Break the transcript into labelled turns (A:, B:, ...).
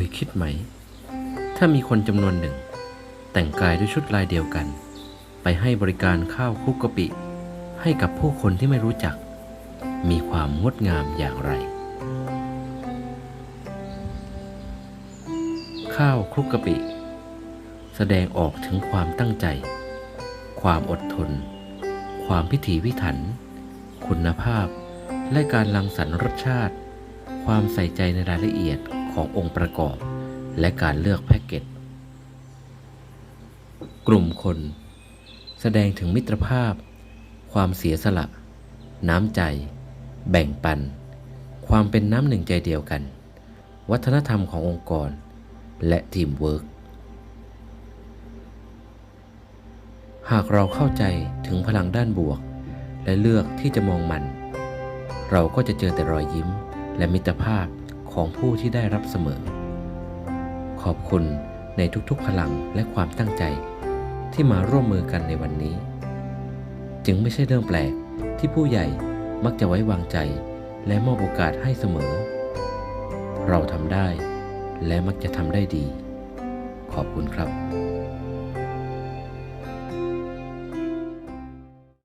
A: ยคิดไหม ถ้ามีคนจำนวนหนึ่ง แต่งกายด้วยชุดลายเดียวกัน ไปให้บริการข้าวคุกกะปิ ให้กับผู้คนที่ไม่รู้จัก มีความงดงามอย่างไร ข้าวคลุกกะปิ แสดงออกถึงความตั้งใจ ความอดทน ความพิถีพิถัน คุณภาพ และการรังสรรค์รสชาติ ความใส่ใจในรายละเอียด ขององค์ประกอบ และการเลือกแพ็กเกจ กลุ่มคน แสดงถึงมิตรภาพ ความเสียสละ น้ำใจ แบ่งปัน ความเป็นน้ำหนึ่งใจเดียวกัน วัฒนธรรมขององค์กร และทีมเวิร์กหากเราเข้าใจถึงพลังด้านบวก และเลือกที่จะมองมัน เราก็จะเจอแต่รอยยิ้มและมิตรภาพ ของผู้ที่ได้รับเสมอ ขอบคุณในทุกๆพลังและความตั้งใจที่มาร่วมมือกันในวันนี้ จึงไม่ใช่เรื่องแปลกที่ผู้ใหญ่มักจะไว้วางใจและมอบโอกาสให้เสมอ เราทำได้และมักจะทำได้ดี ขอบคุณครับ